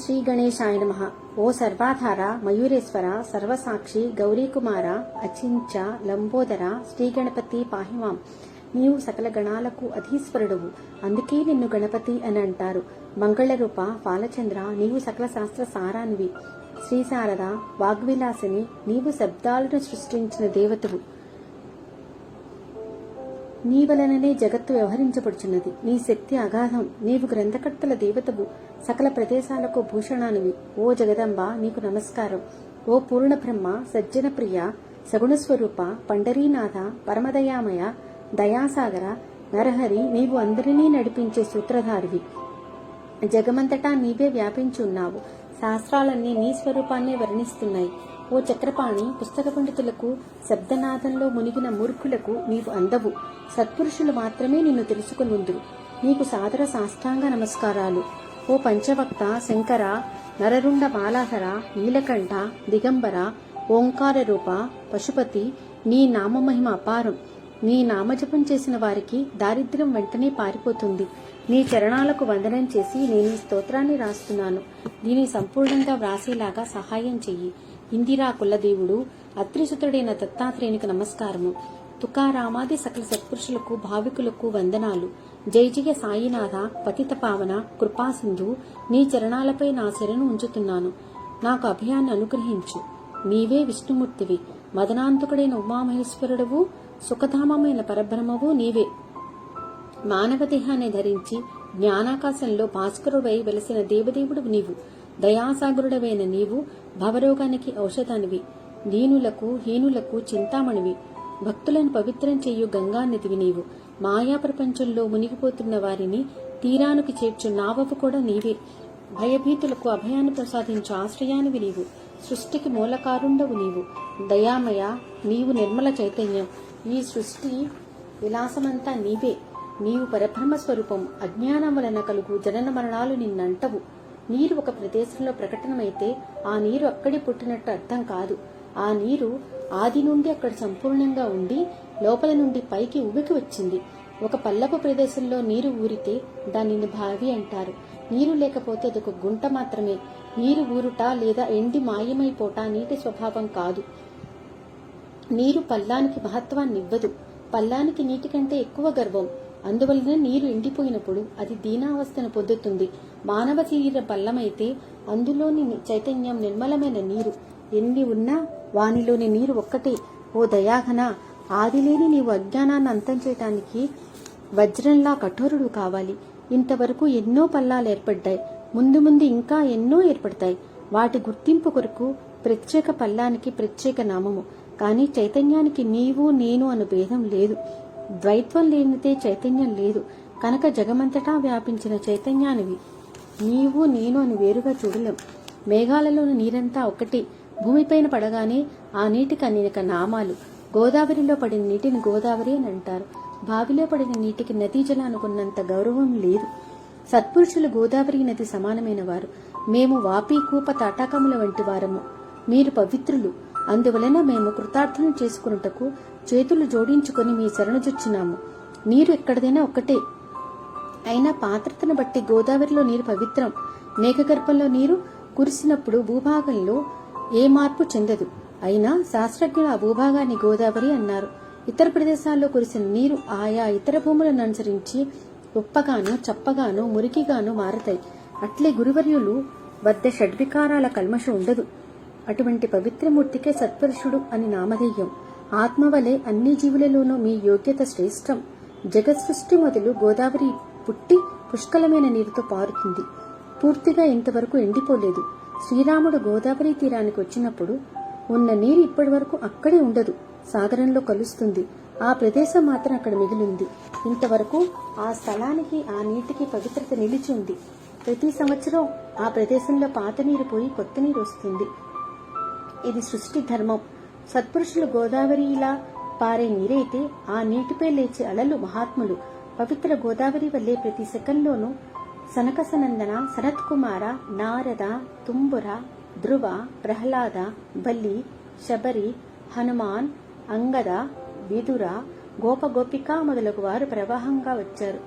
శ్రీ గణేశాయ నమ. ఓ సర్వాధార మయూరేశ్వర సర్వసాక్షి గౌరీకుమార అచించ లంబోదర శ్రీ గణపతి పాహిమాం. నీవు సకల గణాలకు అధీశ్వరుడువు. అందుకే నిన్ను గణపతి అని అంటారు. మంగళరూప పాలచంద్ర నీవు సకల శాస్త్ర సారానివి. శ్రీశారద వాగ్విలాసిని నీవు శబ్దాలను సృష్టించిన దేవతవు. నీ వలననే జగత్తు వ్యవహరించబడుచున్నది. నీ శక్తి అగాధం నీవు గ్రంథకర్తల దేవతవు సకల ప్రదేశాలకు భూషణానివి. ఓ జగదంబ నీకు నమస్కారం. ఓ పూర్ణ బ్రహ్మ సజ్జన ప్రియ సగుణ స్వరూప పండరీనాథ పరమదయామయ దయాసాగర నరహరి నీవు అందరినీ నడిపించే సూత్రధారివి. జగమంతటా నీవే వ్యాపించి ఉన్నావు. శాస్త్రాలన్నీ నీ స్వరూపాన్నే వర్ణిస్తున్నాయి. ఓ చక్రపాణి పుస్తక పండితులకు శబ్దనాథంలో మునిగిన మూర్ఖులకు నీవు అందవు. సత్పురుషులు మాత్రమే నిన్ను తెలుసుకునుందు నీకు సాదర సాష్టాంగ నమస్కారాలు. ఓ పంచవక్త శంకర నరరుండ బాలాధర నీలకంఠ దిగంబర ఓంకార రూప పశుపతి నీ నామమహిమ అపారం. నీ నామజపం చేసిన వారికి దారిద్ర్యం వెంటనే పారిపోతుంది. నీ చరణాలకు వందనం చేసి నేను ఈ స్తోత్రాన్ని రాస్తున్నాను. దీన్ని సంపూర్ణంగా వ్రాసేలాగా సహాయం చెయ్యి. ఇందిరా కులదేవుడు అత్రిసుతుడైన దత్తాత్రేయునికి నమస్కారము. తుకారామాది సకల సత్పురుషులకు భావికులకు వందనాలు. జై జయ సాయినాథ పతిత పావన కృపాసింధు నీ చరణాలపై నా శరణు ఉంచుతున్నాను. నాకు అభయాన్ని అనుగ్రహించు. నీవే విష్ణుమూర్తివి. మదనాంతకుడైన ఉమామహేశ్వరుడవు సుఖధామమైన పరబ్రహ్మవు నీవే. మానవ దేహాన్ని ధరించి జ్ఞానాకాశంలో భాస్కరుడై వెలసిన దేవదేవుడు నీవు. దయాసాగరుడవైన నీవు భవరోగానికి ఔషధానివి. దీనులకు హీనులకు చింతామణివి. భక్తులను పవిత్రం చేయు గంగానిధివి నీవు. మాయా ప్రపంచంలో మునిగిపోతున్న వారిని తీరానికి చేర్చు నావపు కూడా నీవే. భయభీతులకు అభయాన్ని ప్రసాదించు ఆశ్రయానివి నీవు. సృష్టికి మూలకారుండవు నీవు. దయామయ నీవు నిర్మల చైతన్యం. ఈ సృష్టి విలాసమంతా నీవే. నీవు పరబ్రహ్మ స్వరూపం అజ్ఞానం వలన కలుగు జనన మరణాలు నిన్నంటవు. నీరు ఒక ప్రదేశంలో ప్రకటనమైతే ఆ నీరు అక్కడే పుట్టినట్టు అర్థం కాదు. ఆ నీరు ఆది నుండి అక్కడ సంపూర్ణంగా ఉండి లోపల నుండి పైకి ఉబికి వచ్చింది. ఒక పల్లపు ప్రదేశంలో నీరు ఊరితే దానిని బావి అంటారు. నీరు లేకపోతే అది ఒక గుంట మాత్రమే. నీరు ఊరుట లేదా ఎండి మాయమైపోట నీటి స్వభావం కాదు. నీరు పల్లానికి మహత్వాన్ని ఇవ్వదు పల్లానికి నీటి కంటే ఎక్కువ గర్వం. అందువలన నీరు ఎండిపోయినప్పుడు అది దీనావస్థను పొందుతుంది. మానవ శరీర బల్లమైతే అందులోని చైతన్యం నిర్మలమైన నీరు ఎన్ని ఉన్నా వానిలోని నీరు ఒక్కటే. ఓ దయాఘన ఆదిలేని నీవు అజ్ఞానాన్ని అంతం చేయటానికి వజ్రంలా కఠోరుడు కావాలి. ఇంతవరకు ఎన్నో పల్లాలు ఏర్పడ్డాయి. ముందు ముందు ఇంకా ఎన్నో ఏర్పడతాయి. వాటి గుర్తింపు కొరకు ప్రత్యేక పల్లానికి ప్రత్యేక నామము. కానీ చైతన్యానికి నీవు నేను అను భేదం లేదు. ద్వైత్వం లేనిదే చైతన్యం లేదు. కనుక జగమంతటా వ్యాపించిన చైతన్యానివి. నీవు నేను అని వేరుగా చూడలేం. మేఘాలలోని నీరంతా ఒకటి భూమిపైన పడగానే ఆ నీటికి అనేక నామాలు. గోదావరిలో పడిన నీటిని గోదావరి అని అంటారు. బావిలో పడిన నీటికి నదీ జలానుకున్నంత గౌరవం లేదు. సత్పురుషులు గోదావరి నది సమానమైన వారు. మేము వాపి కూప తాటాకముల వంటి వారము. మీరు పవిత్రులు. అందువలన మేము కృతార్థన చేసుకున్నటకు చేతులు జోడించుకొని మీ శరణుజొచ్చినాము నీరు ఎక్కడదైనా ఒక్కటే. అయినా పాత్రతను బట్టి గోదావరిలో నీరు పవిత్రం. మేఘగర్భంలో నీరు కురిసినప్పుడు భూభాగంలో ఏ మార్పు చెందదు. అయినా శాస్త్రజ్ఞులు ఆ భూభాగాన్ని గోదావరి అన్నారు. ఇతర ప్రదేశాల్లో కురిసిన నీరు ఆయా ఇతర భూములను అనుసరించి ఉప్పగాను చప్పగాను మురికిగాను మారతాయి. అట్లే గురువర్యులు వద్ద షడ్వికారాల కల్మషం ఉండదు. అటువంటి పవిత్రమూర్తికే సత్పురుషుడు అని నామధేయం. ఆత్మవలే అన్ని జీవులలోనూ మీ యోగ్యత శ్రేష్టం. జగత్ సృష్టి మొదలు గోదావరి పుట్టి పుష్కలమైన నీరుతో పారుతుంది. పూర్తిగా ఇంతవరకు ఎండిపోలేదు. శ్రీరాముడు గోదావరి తీరానికి వచ్చినప్పుడు ఉన్న నీరు ఇప్పటి వరకు అక్కడే ఉండదు. సాగరంలో కలుస్తుంది. ఆ ప్రదేశం మాత్రం అక్కడ మిగిలింది. ఇంతవరకు ఆ స్థలానికి ఆ నీటికి పవిత్రత నిలిచి ఉంది. ప్రతి సంవత్సరం ఆ ప్రదేశంలో పాత నీరు పోయి కొత్త నీరు వస్తుంది. ఇది సృష్టి ధర్మం. సత్పురుషులు గోదావరిలా పారే నీరైతే ఆ నీటిపై లేచే అలలు మహాత్ములు. పవిత్ర గోదావరి వల్లే ప్రతి సెకండ్లోనూ సనకసనందన సనత్ కుమార నారద తుంబుర ధ్రువ ప్రహ్లాద బల్లి శబరి హనుమాన్ అంగద విదుర గోపగోపిక మొదలగు వారు ప్రవాహంగా వచ్చారు.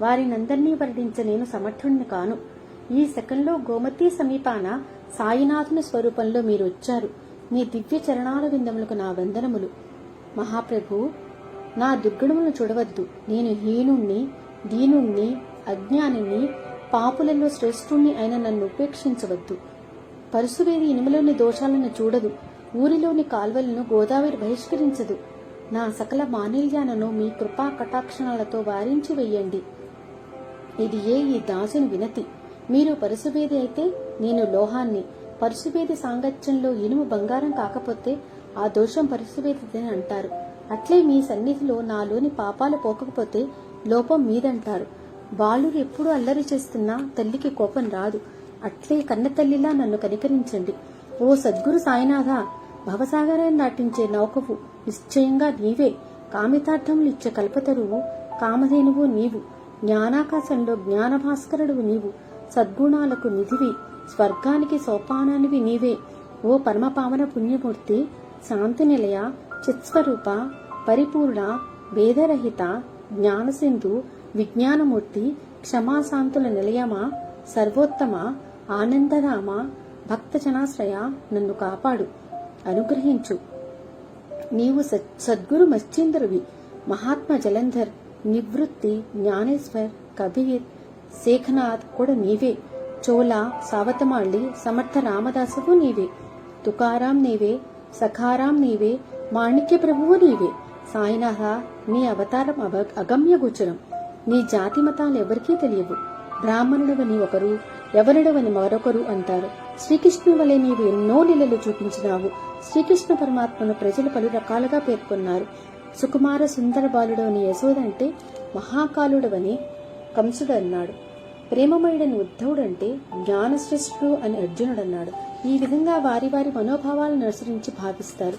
వారినందరినీ వర్ణించ నేను సమర్థుణ్ణి కాను. ఈ సెకండ్లో గోమతి సమీపాన సాయినాథుని స్వరూపంలో మీరు వచ్చారు. మీ దివ్య చరణాల విందములకు నా వందనములు. మహాప్రభు నా దుర్గుణములను చూడవద్దు. నేను హీనుణ్ణి దీనుణ్ణి అజ్ఞానిని పాపులలో శ్రేష్ఠుణ్ణి అయిన నన్ను ఉపేక్షించవద్దు. పరుసువేది ఇనుములోని దోషాలను చూడదు. ఊరిలోని కాల్వలను గోదావరి బహిష్కరించదు. నా సకల మానిల్యాలను మీ కృపా కటాక్షణాలతో వారించి వెయ్యండి. ఇది ఏ ఈ దాసుని వినతి? మీరు పరుసువేది అయితే నేను లోహాన్ని పరుశువేది సాంగత్యంలో ఇనుము బంగారం కాకపోతే ఆ దోషం పరుసువేదిదని అంటారు. అట్లే మీ సన్నిధిలో నాలోని పాపాలు పోకపోతే లోపం మీదంటారు. బాలుడు ఎప్పుడు అల్లరి చేస్తున్నా తల్లికి కోపం రాదు. అట్లే కన్నతల్లిలా నన్ను కనికరించండి. ఓ సద్గురు సాయినాథ భవసాగరాన్ని నాటించే నౌకవు నిశ్చయంగా నీవే. కామితార్థములు ఇచ్చే కల్పతరువు కామధేనువు నీవు. జ్ఞానాకాశంలో జ్ఞానభాస్కరుడు నీవు. సద్గుణాలకు నిధివి. స్వర్గానికి సోపానానివి నీవే. ఓ పరమపావన పుణ్యమూర్తి శాంతి నిలయ చిత్స్వరూప పరిపూర్ణ భేదరహిత జ్ఞానసింధు విజ్ఞానమూర్తి క్షమాశాంతుల నిలయమా సర్వోత్తమ ఆనందరామ భక్తజనాశ్రయ నన్ను కాపాడు. అనుగ్రహించు. నీవు సద్- సద్గురు మశ్చంద్రువి మహాత్మా జలంధర్ నివృత్తి జ్ఞానేశ్వర్ కబీర్ శేఖనాథ్ కూడా నీవే. చోళ సావతమాళ్ళి సమర్థ రామదాసువు నీవే. తుకారాం నీవే సఖారాం నీవే మాణిక్య ప్రభువు నీవే. సాయినాథ నీ అవతారం అవ అగమ్య గోచరం. నీ జాతి మతాలు ఎవరికీ తెలియవు. బ్రాహ్మణుడవని ఒకరు ఎవరుడవని మరొకరు అంటారు. శ్రీకృష్ణు వలె నీవు ఎన్నో లీలలు చూపించినావు. శ్రీకృష్ణ పరమాత్మను ప్రజలు పలు రకాలుగా పేర్కొన్నారు. సుకుమార సుందర బాలుడవని యశోదంటే మహాకాలుడవని కంసుడు అన్నాడు. ప్రేమమయుడని ఉద్ధవుడంటే జ్ఞానశ్రేష్ఠుడు అని అర్జునుడు అన్నాడు ఈ విధంగా వారి వారి మనోభావాలను అనుసరించి భావిస్తారు.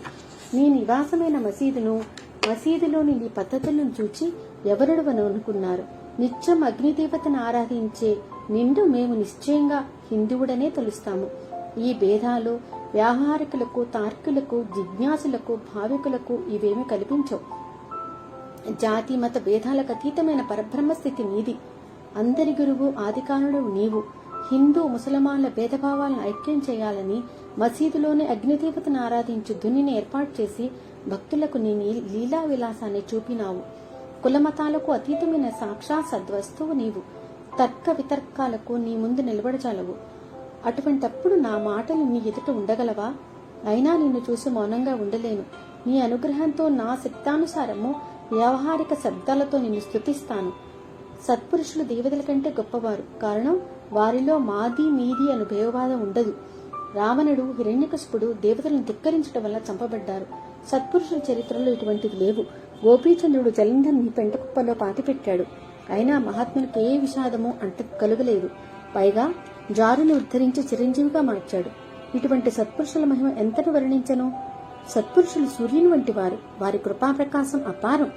నీ నివాసమైన మసీదును మసీదులోని నీ పద్ధతులను చూచి ఎవరుడవను అనుకున్నారు? నిత్యం అగ్నిదేవతను ఆరాధించే నిండు మేము నిశ్చయంగా హిందువుడనే తెలుస్తాము. ఈ భేదాలు వ్యావహారికులకు తార్కులకు జిజ్ఞాసులకు భావికులకు ఇవేమి కల్పించవు. జాతి మత భేదాలకు అతీతమైన పరబ్రహ్మ స్థితి నీది. అందరి గురువు ఆదికారుడు నీవు. హిందూ ముసలమాన్ల భేదభావాలను ఐక్యం చేయాలని మసీదులోని అగ్నిదేవతను ఆరాధించు దునిని ఏర్పాటు చేసి భక్తులకు నీ నీ- లీలా విలాసాన్ని చూపినావు. కులమతాలకు అతీతమైన సాక్షాత్ సద్వస్తువు నీవు. తర్క వితర్కాలకు నీ ముందు నిలబడజాలవు అటువంటప్పుడు నా మాటలు నీ ఎదుట ఉండగలవా? అయినా నిన్ను చూసి మౌనంగా ఉండలేను. నీ అనుగ్రహంతో నా శక్తానుసారము వ్యవహారిక శబ్దాలతో నిన్ను స్థుతిస్తాను సత్పురుషులు దేవతల కంటే గొప్పవారు. కారణం వారిలో మాది మీది అను భేదవాదం ఉండదు. రావణుడు హిరణ్యకశిపుడు దేవతలను ధిక్కరించడం వల్ల చంపబడ్డారు. సత్పురుషుల చరిత్రలో ఇటువంటివి లేవు. గోపీచంద్రుడు జలంధర్ని పెంటకుప్పలో పాతిపెట్టాడు. అయినా మహాత్ములకు ఏ విషాదము అంత కలుగలేదు. పైగా జారును ఉద్ధరించి చిరంజీవిగా మార్చాడు. ఇటువంటి సత్పురుషుల మహిమ ఎంతను వర్ణించను? సత్పురుషులు సూర్యుని వంటి వారు వారి కృపాప్రకాశం అపారం.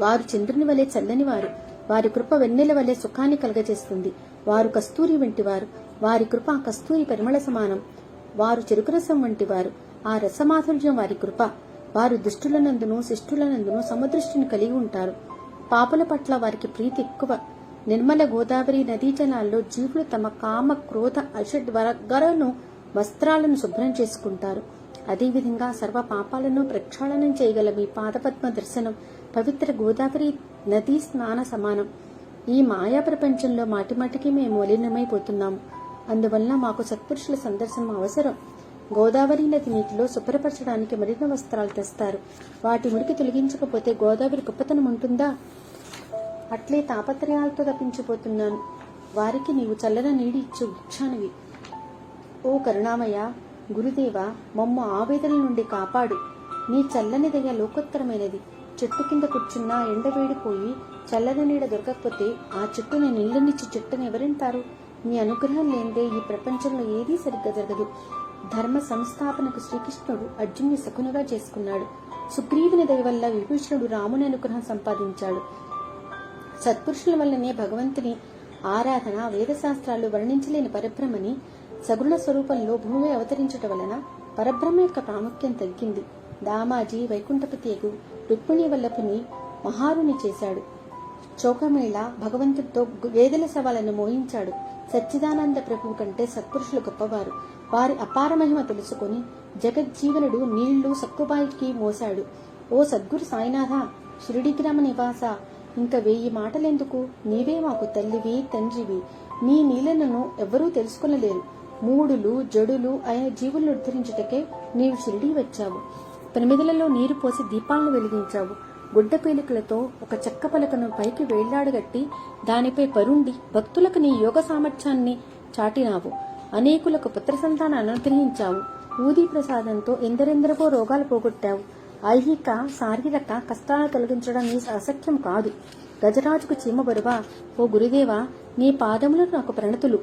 వారు చంద్రుని వలె చల్లని వారు. వారి కృప వెన్నెల వలె సుఖాన్ని కలగజేస్తుంది. వారు కస్తూరి వంటివారు. వారి కృప కస్తూరి పరిమళ సమానం. వారు చెరుకు రసం వంటివారు. ఆ రసమాధుర్యం వారి కృప. వారు దుష్టులనందును శిష్టులనందును సమదృష్టిని కలిగి ఉంటారు. పాపుల పట్ల వారికి ప్రీతి ఎక్కువ. నిర్మల గోదావరి నదీ జలాల్లో జీవులు తమ కామ క్రోధ అషడ్ వర్గాలను వస్త్రాలను శుభ్రం చేసుకుంటారు. అదేవిధంగా సర్వ పాపాలను ప్రక్షాళనం చేయగల మీ పాదపద్మ దర్శనం పవిత్ర గోదావరి నదీ స్నాన సమానం. ఈ మాయా ప్రపంచంలో మాటిమాటికి మేము మలినమైపోతున్నాము అందువల్ల మాకు సత్పురుషుల సందర్శనం అవసరం. గోదావరి నది నీటిలో శుభ్రపరచడానికి మరిన్ని వస్త్రాలు తెస్తారు. వాటి మురికి తొలగించకపోతే గోదావరి గొప్పతనం ఉంటుందా? అట్లే తాపత్రయాలతో తప్పించిపోతున్నాను. వారికి నీవు చల్లన నీడి ఇచ్చు వృక్షానివి. ఓ కరుణామయ్య గురుదేవ మమ్మ ఆవేదన నుండి కాపాడు. నీ చల్లని దయ లోకోత్తరమైనది. చెట్టు కింద కూర్చున్నా ఎండవేడిపోయి చల్లని నీడ దొరకకపోతే ఆ చెట్టుని నీళ్ళనిచ్చి చెట్టుని ఎవరింటారు? నీ అనుగ్రహం లేనిదే ఈ ప్రపంచంలో ఏదీ సరిగ్గా జరగదు. ధర్మ సంస్థాపనకు శ్రీకృష్ణుడు అర్జున్ని శకునుగా చేసుకున్నాడు. సుగ్రీవుని దయ వల్ల విభీషణుడు రాముని అనుగ్రహం సంపాదించాడు. సత్పురుషుల వల్లనే భగవంతుని ఆరాధన వేదశాస్త్రాలు వర్ణించలేని పరబ్రహ్మని సగుణ స్వరూపంలో భూమి అవతరించటం వలన పరబ్రహ్మ యొక్క ప్రాముఖ్యం తగ్గింది. దామాజీ వైకుంఠపతియగు రుక్మిణి వల్లపుని మహారుని చేశాడు. చౌకమేళ భగవంతుడితో వేదల సవాలను మోహించాడు. సచ్చిదానంద ప్రభువు కంటే సత్పురుషులు గొప్పవారు. వారి అపార మహిమ తెలుసుకుని జగజ్జీవనుడు నీళ్ళు సక్కుబాయికి మోశాడు. ఓ సద్గురు సాయినాథ షిరిడి గ్రామ నివాస ఇంక వెయ్యి మాటలెందుకు? నీవే మాకు తల్లివి తండ్రివి. నీ నీళ్ళను ఎవ్వరూ తెలుసుకొనలేరు. మూడులు జడులు అయిన జీవులను ఉద్ధరించుటకే నీవు షిరిడి వచ్చావు. ప్రమిదలలో నీరు పోసి దీపాలను వెలిగించావు. గుడ్డ పేలికలతో ఒక చెక్క పలకను పైకి వేళ్ళాడగట్టి దానిపై పరుండి భక్తులకు నీ యోగ సామర్థ్యాన్ని చాటినావు. అనేకులకు పుత్ర అనుగ్రహించావు. ఊది ప్రసాదంతో ఎందరెందరికో రోగాలు పోగొట్టావు. ఐహిక శారీరక కష్టాలను తొలగించడం నీ అసఖ్యం కాదు. గజరాజుకు చీమ బరువా. ఓ గురుదేవా నీ పాదములు నాకు ప్రణతులు.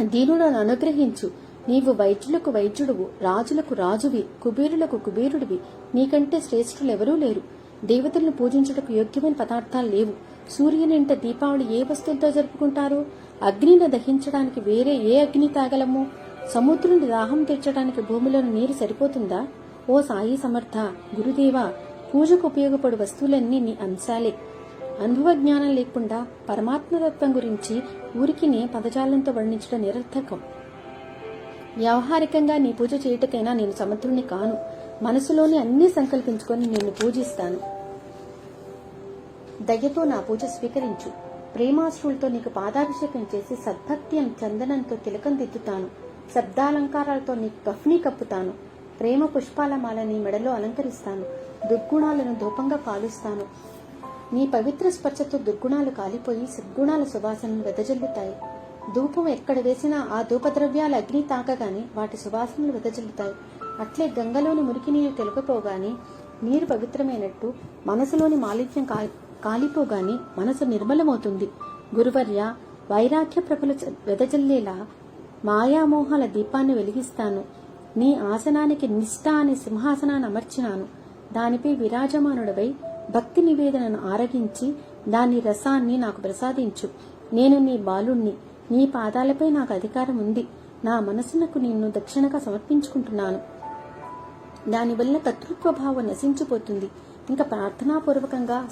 దీనులను అనుగ్రహించు. నీవు వైద్యులకు వైద్యుడువు రాజులకు రాజువి కుబేరులకు కుబేరుడివి. నీకంటే శ్రేష్ఠులెవరూ లేరు. దేవతలను పూజించుటకు యోగ్యమైన పదార్థాలు లేవు. సూర్యునింట దీపావళి ఏ వస్తువులతో జరుపుకుంటారు? అగ్నిని దహించడానికి వేరే ఏ అగ్ని తాగలము? సముద్రుని దాహం తీర్చడానికి భూమిలోని నీరు సరిపోతుందా? ఓ సాయి సమర్థ గురుదేవా పూజకు ఉపయోగపడు వస్తువులన్నీ నీ అంశాలే. అనుభవ జ్ఞానం లేకుండా పరమాత్మతత్వం గురించి ఊరికినే పదజాలంతో వర్ణించడం నిరర్థకం. వ్యవహారికంగా నీ పూజ చేయుటకైనా నేను సమర్థుడిని కాను. మనసులోని అన్నీ సంకల్పించుకొని నిన్ను పూజిస్తాను. దయ్యతో నా పూజ స్వీకరించు. ప్రేమాశ్రులతో నీకు పాదాభిషేకం చేసి సద్భక్త్యం చందనంతో తిలకం దిద్దుతాను. శబ్దాలంకారాలతో నీకు కఫ్నీ కప్పుతాను. ప్రేమ పుష్పాల మాల నీ మెడలో అలంకరిస్తాను. దుర్గుణాలను ధూపంగా కాలుస్తాను. నీ పవిత్ర స్పర్శతో దుర్గుణాలు కాలిపోయి సద్గుణాల సువాసనను వెదజల్లుతాయి. ధూపం ఎక్కడ వేసినా ఆ ధూపద్రవ్యాలు అగ్ని తాకగానే వాటి సువాసనలు వెదజల్లుతాయి. అట్లే గంగలోని మురికి నీరు తెలుకపోగానే నీరు పవిత్రమైనట్టు మనసులోని మాలిన్యం కా- కాలిపోగానే మనసు నిర్మలమవుతుంది. గురువర్య వైరాగ్య ప్రభలు చ- వెదజల్లేలా మాయామోహాల దీపాన్ని వెలిగిస్తాను. నీ ఆసనానికి నిష్ఠ అనే సింహాసనాన్ని అమర్చినాను. దానిపై విరాజమానుడవై భక్తి నివేదనను ఆరగించి దాని రసాన్ని నాకు ప్రసాదించు. నేను నీ బాలుణ్ణి. నీ పాదాలపై నాకు అధికారం ఉంది. నా మనసునకు నిన్ను దక్షిణగా సమర్పించుకుంటున్నాను. దానివల్ల కర్తృత్వ భావం నశించిపోతుంది. ఇంకా ప్రార్థనాపూర్వకంగా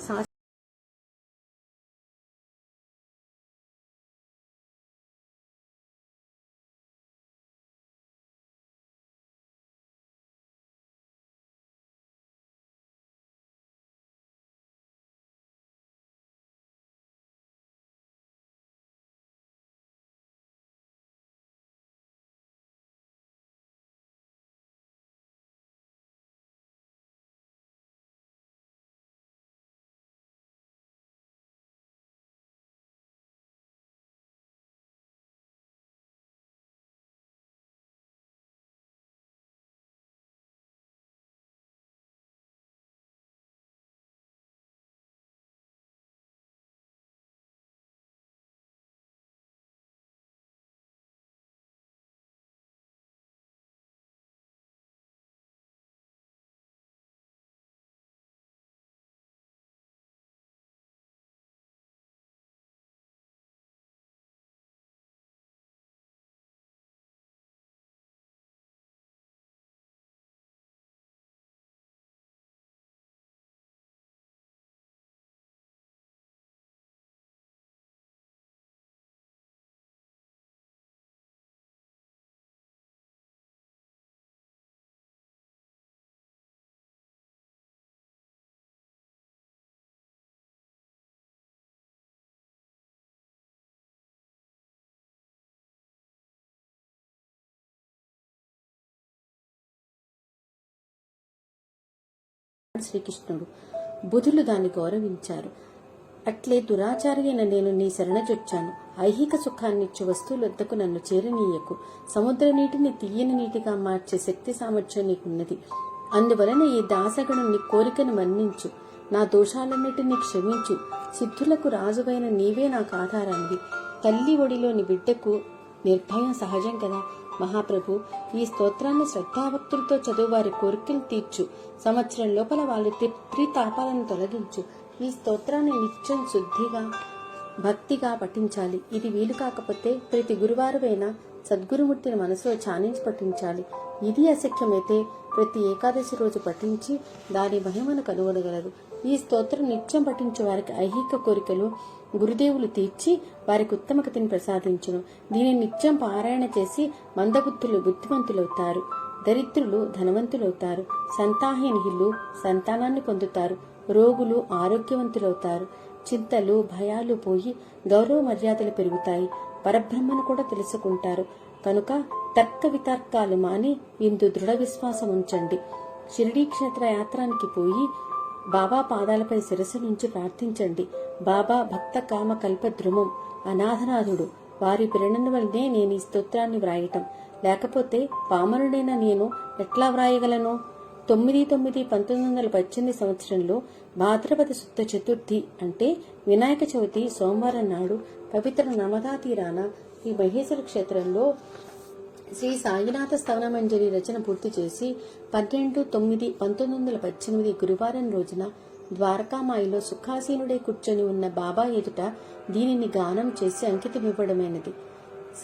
శ్రీకృష్ణుడు. బుధులు దాన్ని గౌరవించారు. అట్లే దురాచారి అయిన నేను నీ శరణజొచ్చాను. ఐహిక సుఖాన్నిచ్చు వస్తువులొద్దకు నన్ను చేరనీయకు. సముద్ర నీటిని తీయని నీటిగా మార్చే శక్తి సామర్థ్యం నీకున్నది. అందువలన ఈ దాసగణుని కోరికను మన్నించు. నా దోషాలన్నిటినీ క్షమించు. సిద్ధులకు రాజువైన నీవే నాకు ఆధారానివి. తల్లి ఒడిలోని బిడ్డకు నిర్భయం సహజం కదా. మహాప్రభు ఈ స్తోత్రాన్ని శ్రద్ధాభక్తులతో చదువు వారి కోరికలు తీర్చు. సంవత్సరం లోపల వాళ్ళ తాపాలను తొలగించు. ఈ స్తోత్రాన్ని నిత్యం శుద్ధిగా భక్తిగా పఠించాలి. ఇది వీలు కాకపోతే ప్రతి గురువారమైనా సద్గురుమూర్తిని మనసులో ఛానించి పఠించాలి. ఇది అశక్యమైతే ప్రతి ఏకాదశి రోజు పఠించి దాని మహిమను కనుగొనగలరు. ఈ స్తోత్రం నిత్యం పఠించే వారికి ఐహిక కోరికలు గురుదేవులు తీర్చి వారికి ఉత్తమ కథని ప్రసాదించును. దీనిని నిత్యం పారాయణ చేసి మందబుద్ధులు బుద్ధిమంతులవుతారు. దరిద్రులు ధనవంతులవుతారు. సంతాహీనహిలు సంతానాన్ని పొందుతారు. రోగులు ఆరోగ్యవంతులవుతారు. చింతలు భయాలు పోయి గౌరవ మర్యాదలు పెరుగుతాయి. పరబ్రహ్మను కూడా తెలుసుకుంటారు. కనుక తర్క వితర్కాలు మాని ఇందు దృఢ విశ్వాసం ఉంచండి షిరిడీ క్షేత్ర యాత్రానికి పోయి బాబా పాదాలపై శిరస్సు నుంచి ప్రార్థించండి. బాబా భక్త కామ కల్పద్రుమం అనాథనాథుడు. వారి ప్రేరణ వల్లనే నేను ఈ స్తోత్రాన్ని వ్రాయటం. లేకపోతే పామరుడైన నేను ఎట్లా వ్రాయగలను? తొమ్మిది తొమ్మిది పంతొమ్మిది వందల పద్దెనిమిది సంవత్సరంలో భాద్రపద శుద్ధ చతుర్థి అంటే వినాయక చవితి సోమవారం నాడు పవిత్ర నమదా తీరాన ఈ మహేశ్వర క్షేత్రంలో శ్రీ సాయినాథ స్థవనమంజరి రచన పూర్తి చేసి పన్నెండు తొమ్మిది పంతొమ్మిది వందల పద్దెనిమిది గురువారం రోజున ద్వారకామాయిలో సుఖాసీనుడై కూర్చొని ఉన్న బాబా ఎదుట దీనిని గానం చేసి అంకితమివ్వడమైనది.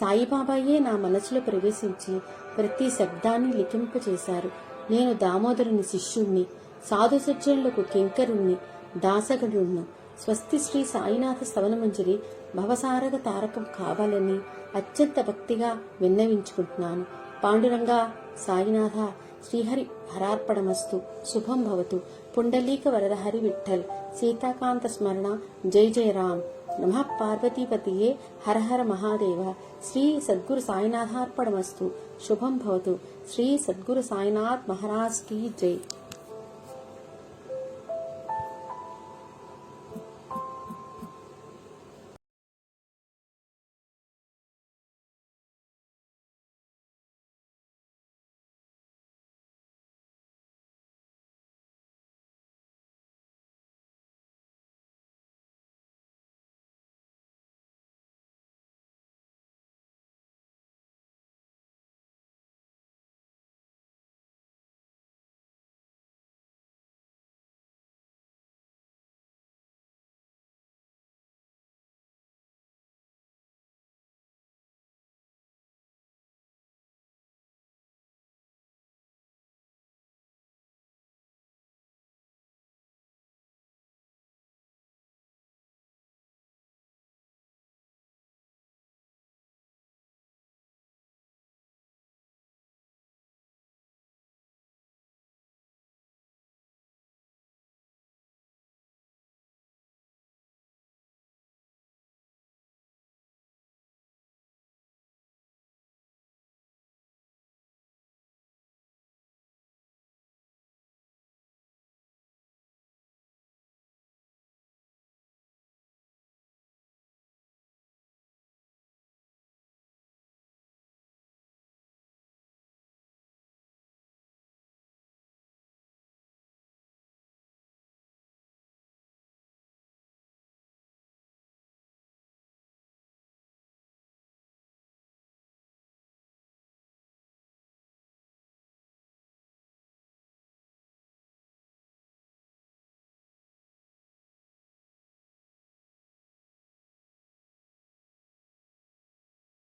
సాయిబాబాయే నా మనసులో ప్రవేశించి ప్రతి శబ్దాన్ని లిఖింపచేశారు. నేను దామోదరుని శిష్యుణ్ణి సాధు సజ్జనులకు కింకరుణ్ణి దాసగడుణ్ణు స్వస్తి శ్రీ సాయినాథ స్తవనమంజరి భవసారగ తారకం కావాలని అత్యంత భక్తిగా విన్నవించుకుంటున్నాను. పాండురంగా సాయినాథ శ్రీహరి హరార్పణమస్తు శుభం భవతు. పుండలీక వరదహరి విఠల్ సీతాకాంత స్మరణ. జై జయ రామ్. నమ పార్వతీపతియే హర హర మహాదేవ. శ్రీ సద్గురు సాయినాథార్పణమస్తు. శుభం భవతు. శ్రీ సద్గురు సాయినాథ్ మహారాజ్ కీ జై.